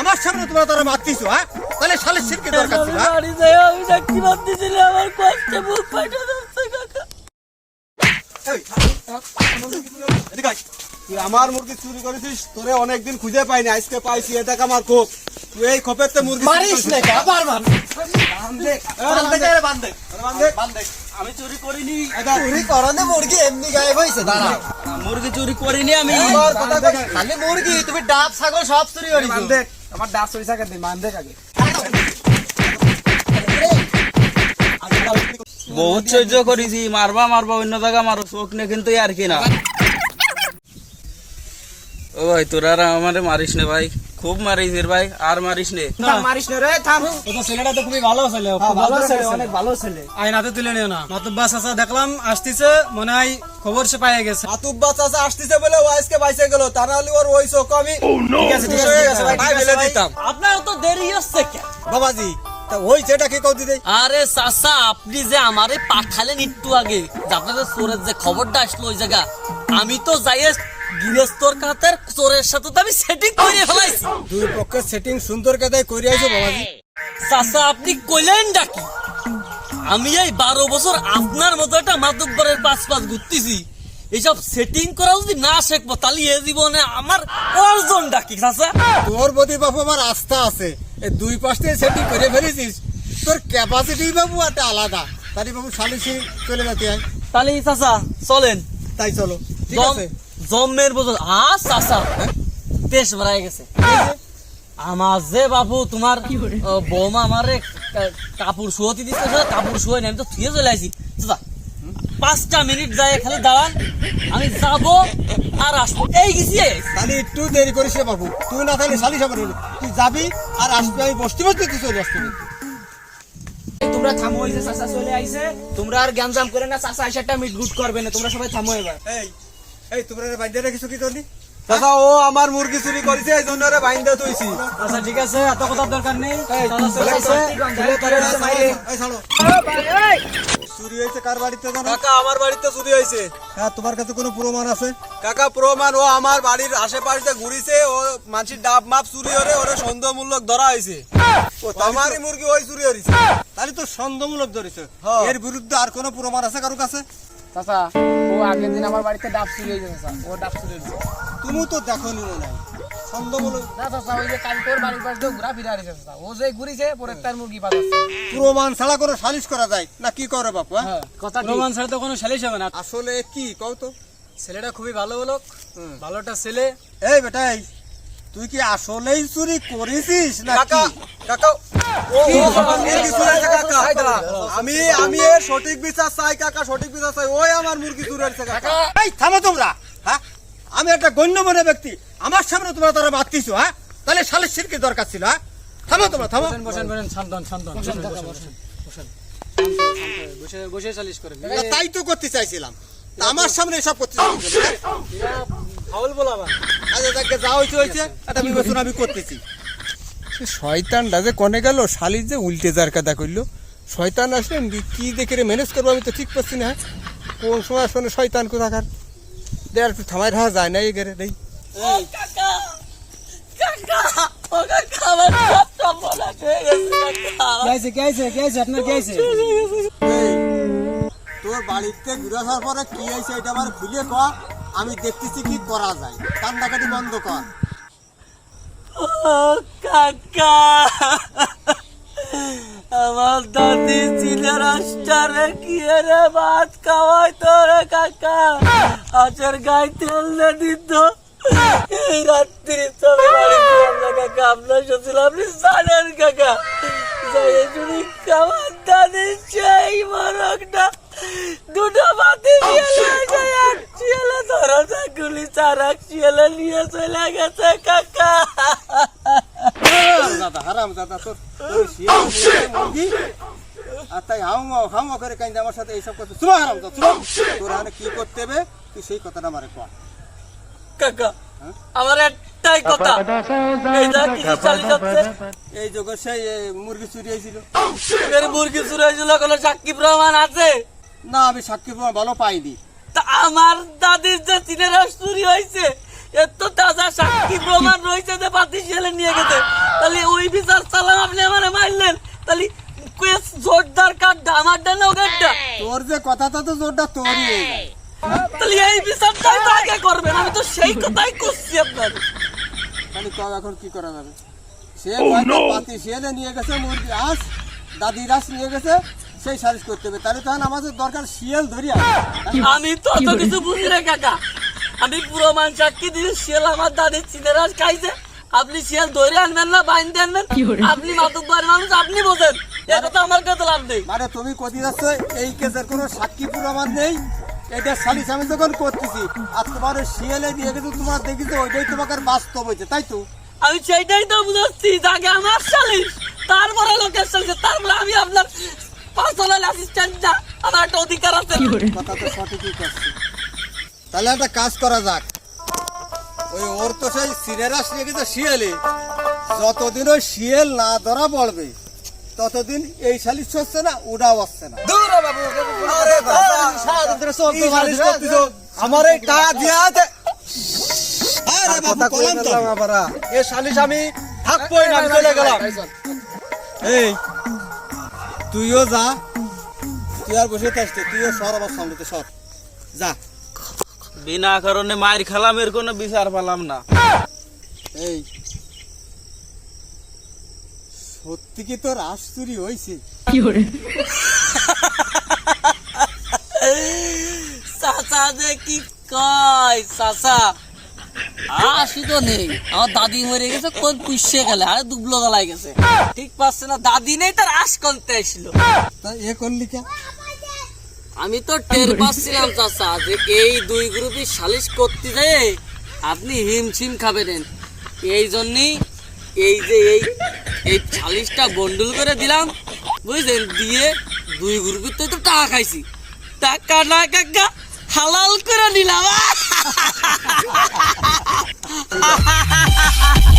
আমার সামনে তোমরা তারা মারতিছো হ্যাঁ? তাহলে শালের সিরকে দরকার ছিল হ্যাঁ? বাড়ি যাই? আমি বাদ দিয়েছিল আমার কষ্টে বুক ফাটা যাচ্ছে কাকা। এই, এদিকে তুই আমার মুরগি চুরি করেছিস তোরে অনেকদিন খুঁজে পাইনি আজকে পাইছি এটা আমার কোপ তুই এই খোপের তো মুরগি মারিস না কে আবার মার আমি চুরি করিনি। চুরি করনে মুরগি এমনি গায়েব হয়েছে দাঁড়া। মুরগি চুরি করিনি আমি। খালি মুরগি তুমি ডাব ছাগল সব চুরি বান্ধে আমার দাস হয়ে থাকে মান দেখ আগে। বহুত সহ্য করেছি, মারবা মারবা, অন্য জায়গা মারো চোখ নে কিন্তু আর কি না ও ভাই, তোরা আমার মারিস না ভাই। খুব মারিস রে ভাই আর মারিস নে। মারিস নে রে থাম। ও তো ছেলেটা তো খুবই ভালো ছেলে খুব ভালো ছেলে। অনেক ভালো ছেলে। আইন হাতে তুলে নিও না। মাতুব্বা চাচা দেখলাম আসতেছে মনে হয় খবর সে পাইয়ে গেছে। মাতুব্বা চাচা আসতেছে বলে ও আজকে বাইসে গেল তা নাহলে ওর ওই চোখ আমি ঠিক আছে ঠিক আছে ভাই, ফেলে দিতাম। আপনার তো দেরি হচ্ছে কে বাবাজি তা ওই যেটা কি আরে চাচা আপনি যে আমারে পাঠালেন একটু আগে আপনাদের চোরের যে খবরটা আসলো ওই জায়গা আমি তো যাই গৃহস্থর কাতের চোরের সাথে তো আমি সেটিং করে ফেলাইছি। দুই পক্ষের সেটিং সুন্দর কাদায় করে আইছো বাবাজি। চাচা আপনি কইলেন ডাকি। আমি এই বারো বছর আপনার মতো একটা মাতব্বরের পাঁচ পাঁচ ঘুরতেছি। এইসব সেটিং করা যদি না শেখবো তাহলে এ জীবনে আমার অর্জন ডাকি চাচা। তোর প্রতি বাবু আমার আস্থা আছে। দুই পাশে সেটি করে ফেলেছিস। তোর ক্যাপাসিটি বাবু একটা আলাদা। তারি বাবু সালিসি চলে যেতে হয়। তাহলে চাচা চলেন। তাই চলো। ঠিক আছে। জম্মের বছর আ চাচা। দেশ মারাই গেছে। আমার যে বাবু তোমার বৌমা আমারে কাপড় শুয়োতে দিতে কাপড় শুয়ে আমি তো থুয়ে চলে আসি চাচা পাঁচটা মিনিট যায় খালি দাঁড়ান আমি যাব আর আসব। এই গেছি। তাহলে একটু দেরি করিস রে বাবু। তুই না থাকলে হবে না। তুই যাবি আর আসবি আমি বসতে বসতে তুই চলে আসবি তোমরা থামো যে চাচা চলে আইছে। তোমরা আর গ্যাঞ্জাম করে না চাচা আইসা একটা মিট গুট করবে না। তোমরা সবাই থামো এবার। এই এই তোমরা বাইন্দে রেখেছো কি তোলি দাদা ও আমার মুরগি চুরি করেছে এই জন্য বাইন্দে তুইছি। আচ্ছা ঠিক আছে এত কথার দরকার নেই। চুরি হয়েছে কার বাড়িতে জানো? কাকা আমার বাড়িতে চুরি হয়েছে। হ্যাঁ তোমার কাছে কোনো প্রমাণ আছে? কাকা প্রমাণ ও আমার বাড়ির আশেপাশে ঘুরিছে ও মানসির ডাব মাপ চুরি হরে ওরে সন্দেহমূলক ধরা হয়েছে। ও তাহলে আমারই মুরগি ওই চুরি হয়েছে। তাহলে তো সন্দেহমূলক ধরেছে। হ্যাঁ। এর বিরুদ্ধে আর কোনো প্রমাণ আছে কারও কাছে? চাচা ও আগের দিন আমার বাড়িতে ডাব চুরি হয়েছে চাচা। ও ডাব চুরি হয়েছে। তুমি তো দেখো নি মনে হয়। সন্দেহমূলক না চাচা ওই যে কালকে ওর বাড়ির পাশ দিয়ে ঘুরা ফিরা আসছে চাচা ও যে ঘুরিছে পরের তার মুরগি পাঠাচ্ছে প্রমাণ ছাড়া কোনো সালিশ করা যায় না কি করে বাপু হ্যাঁ? হ্যাঁ কথা প্রমাণ ছাড়া তো কোনো সালিশ হবে না আসলে কি কও তো ছেলেটা খুবই ভালো লোক ভালোটা ছেলে এই বেটাই তুই কি আসলেই চুরি করেছিস না কাকা কাকা ও ও আমার মুরগি চুরি হয়েছে কাকা আমি আমি সঠিক বিচার চাই কাকা সঠিক বিচার চাই ওই আমার মুরগি চুরি কাকা এই থামো তোমরা হ্যাঁ আমি একটা গণ্যমান্য ব্যক্তি। আমার সামনে তোমরা তারা মারতিছো হ্যাঁ? তাহলে সালিশ সিরকি দরকার ছিল হ্যাঁ? থামো তোমরা থামো। বসেন বসেন শান্তন শান্তন বসেন বসে বসে সালিশ করেন। তাই তো করতে চাইছিলাম। আমার সামনে এসব করতে হ্যাঁ? ফাউল বলাবা আচ্ছা যাকে যা হয়েছে হয়েছে একটা বিবেচনা আমি করতেছি। শয়তানটা যে কনে গেল শালির যে উল্টে যার কথা করল শয়তান আসলেন কি দেখে রে ম্যানেজ করব আমি তো ঠিক পাচ্ছি না কোন সময় আসলে শয়তান কোথাকার? দে আর থামাই রাখা যায় না এই গেরে দেই। তোর বাড়িতে ঘুরে আসার পরে কি হয়েছে এটা আমার খুলে ক আমি দেখতেছি কি করা যায়। কান্দাকাটি বন্ধ কর। ও কাকা আমার দাদি চিনে রাস্তারে কি রে ভাত খাওয়াই তো কাকা? আচার গায়ে তেল না দিত। এই রাত্রি তো আমি বাড়ি ছিলাম কাকা আপনার সাথে আপনি জানেন কাকা। যাই যদি খাবার দাদি সেই মরকটা দুটো বাতি এক শিয়ালে ধরা গুলি চার এক শিয়ালে নিয়ে চলে গেছে কাকা। দাদা হারাম দাদা তোর তোর শিয়াল মুরগি, আর তাই হাউ মাও হাউ করে কাইন্দে আমার সাথে এইসব করতে হারাম শুনো। তোর কি করতে হবে তুই সেই কথাটা আমারে কর কাকা আমার একটাই কথা। এইটা কি চালি যাচ্ছে। এই সেই মুরগি চুরি হয়েছিল। এর মুরগি চুরি হয়েছিল কোনো সাক্ষী প্রমাণ আছে? না আমি সাক্ষী প্রমাণ ভালো পাইনি। তা আমার দাদির যে চিনের চুরি হয়েছে এর তো তাজা সাক্ষী প্রমাণ রয়েছে যে পাতি নিয়ে গেছে। কাকা আমারটা না ওদেরটা তোর যে কথাটা তো জোরটা তোরই তাহলে এই বিচারটাই তো আগে করবেন আমি তো সেই কথাই করছি আপনার। তাহলে কব এখন কি করা যাবে? সে পাতি শিয়ালে নিয়ে গেছে মুরগি আস দাদি রাস নিয়ে গেছে সেই সালিশ করতে হবে। তাহলে তখন আমাদের দরকার শিয়াল ধরি আমি তো অত কিছু বুঝি না কাকা। আমি পুরো মান সাক্ষী দিয়ে শিয়াল আমার দাদির চিনের রস খাইছে। আপনি শিয়াল ধরে আনবেন না বাইন্দে আনবেন। আপনি মাতুব্বার মানুষ আপনি বোঝেন। এ কথা আমার কাছে লাভ নেই। মানে তুমি কতি যাচ্ছ এই কেসের কোনো সাক্ষী প্রমাণ নেই? এটা সালিশ আমি যখন করতেছি আর তোমার শিয়ালে দিয়ে গেছে তোমার দেখিছো ওইটাই তোমাকে বাস্তব হয়েছে তাই তো? আমি সেইটাই তো বুঝাচ্ছি আগে আমার সালিশ তারপরে লোকের সালিশ তারপরে আমি আপনার পার্সোনাল অ্যাসিস্ট্যান্টটা আমার একটা অধিকার আছে। কথা তো সঠিকই করছে। তাহলে একটা কাজ করা যাক। ওই ওর তো সেই সিনেরাস নিয়ে গেছে শিয়ালে যতদিন ওই শিয়াল না ধরা পড়বে ততদিন এই সালিশ হচ্ছে না ওটাও আসছে না? আমার এই টাকা দিয়া আছে আরে বাবু, কলাম তো। ফেললাম সালিশ আমি থাকবোই না চলে গেলাম। এই তুইও যা তুই আর বসে থাকতে তুইও সর আমার সামনে সর। যা। বিনা কারণে মায়ের খেলাম এর কোনো বিচার পালাম না। এই সত্যি কি তোর আশ চুরি হয়েছে চাচা যে কি কয় চাচা? আসি তো নেই। আমার দাদি মরে গেছে কোন পুষে গেলে? আরে দুবলো গলায় গেছে। ঠিক পাচ্ছে না দাদি নেই তার আশ কমতে আসছিল তা এ করলি কে? আমি তো টের পাচ্ছিলাম চাচা যে এই দুই গ্রুপই সালিশ করতে যায় আপনি হিমশিম খাবেন এই জন্যই এই যে এই এই চালিশটা গন্ডুল করে দিলাম, বুঝলেন? দিয়ে দুই গ্রুপের তো টাকা খাইছি। টাকা না কাকা, হালাল করে নিলাম।